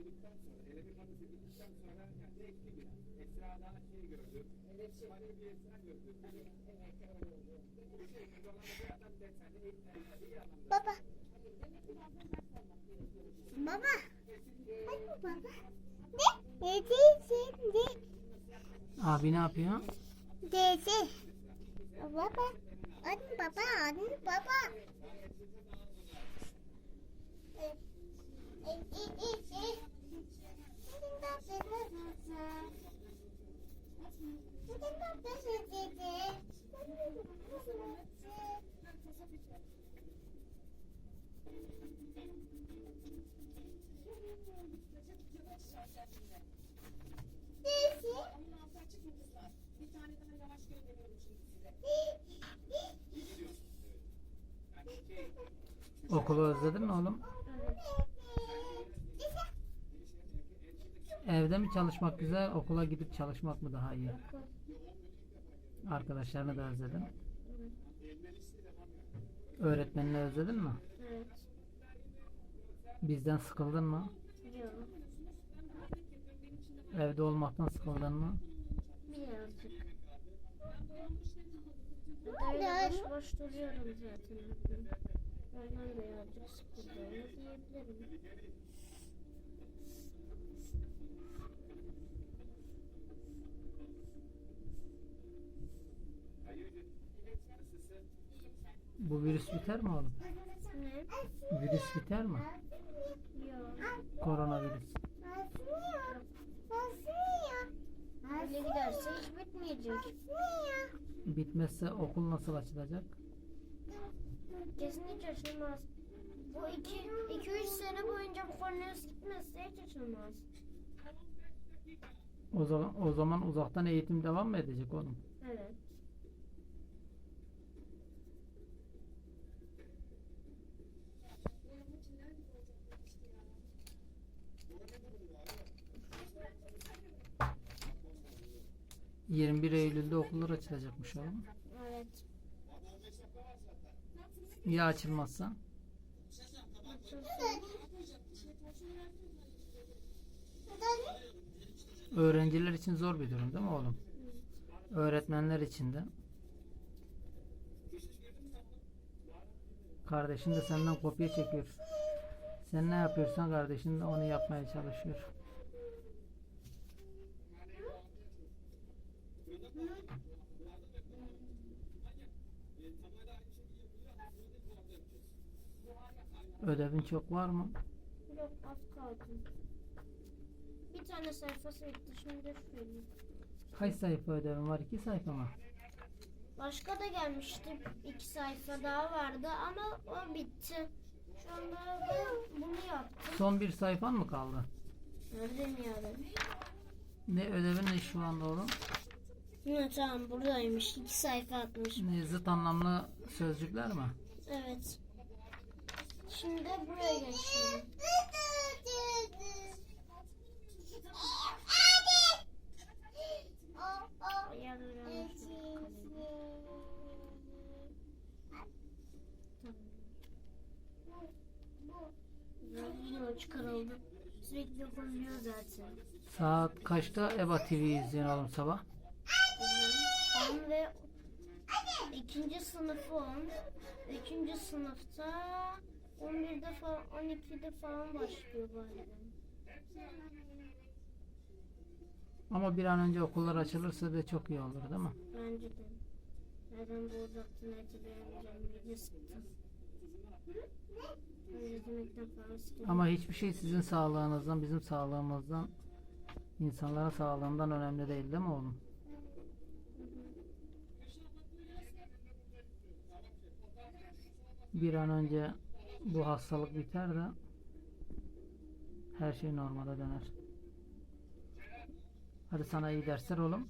edildikten sonra, ele bir hadis sonra yani direkt gibi. Esra'dan şey gördü. Evet. Şey. Hani bir esra gördü. Evet. Evet. Bir şey gördü. Ona bir adam desen de anlamda. Baba. Hani baba. Hayır baba. Ne? Ne diyeceğim? Abi ne yapıyor? Dede. Baba. Anne baba. Anne baba. Evet. 一一一。Okulu özledin mi oğlum? Evde mi çalışmak güzel, okula gidip çalışmak mı daha iyi? Arkadaşlarını da özledin. Öğretmenini özledin mi? Evet. Bizden sıkıldın mı? Biliyorum. Evde olmaktan sıkıldın mı? Birazcık. Öyle boş boş duruyorum zaten. Ondan birazcık sıkıldığımı diyebilirim. Bu virüs biter mi oğlum? Ne? Virüs biter mi? Yok. Koronavirüs. Öyle giderse hiç bitmeyecek. Bitmezse okul nasıl açılacak? Kesinlikle açılmaz. Bu iki, iki üç sene boyunca bu koronavirüs gitmezse hiç açılmaz. O zaman o zaman uzaktan eğitim devam mı edecek oğlum? Evet. Hı. 21 Eylül'de okullar açılacakmış oğlum. Evet. Ya açılmazsa? Öğrenciler için zor bir durum değil mi oğlum? Öğretmenler için de. Kardeşin de senden kopya çekiyor. Sen ne yapıyorsan kardeşin de onu yapmaya çalışıyor. Ödevin çok var mı? Yok az kaldı. Bir tane sayfası bitti şimdi şöyle. Kaç sayfa ödevin var? İki sayfa mı? Başka da gelmişti. iki sayfa daha vardı ama o bitti. Şu anda da bunu yaptım. Son bir sayfan mı kaldı? Nerede mi yani? Ne ödevin ne şu anda oğlum? Ha, tamam buradaymış. İki sayfa atmış. Ne zıt anlamlı sözcükler mi? Evet. Şimdi buraya şu kalemi. Yine çıkarıldı. Sürekli okunuyor zaten. Saat kaçta EBA TV izliyorsun oğlum sabah? 10 ve ikinci sınıfı 10. Üçüncü sınıfta 11'de falan 12'de falan başlıyor galiba. Ama bir an önce okullar açılırsa da çok iyi olur değil mi? Bence de. Neden bu uzaktan etkileyebileceğim video sıktım. Ben izlemekten falan. Ama hiçbir şey sizin sağlığınızdan, bizim sağlığımızdan, insanların sağlığından önemli değil değil mi oğlum? Bir an önce bu hastalık biter de her şey normale döner. Hadi sana iyi dersler oğlum.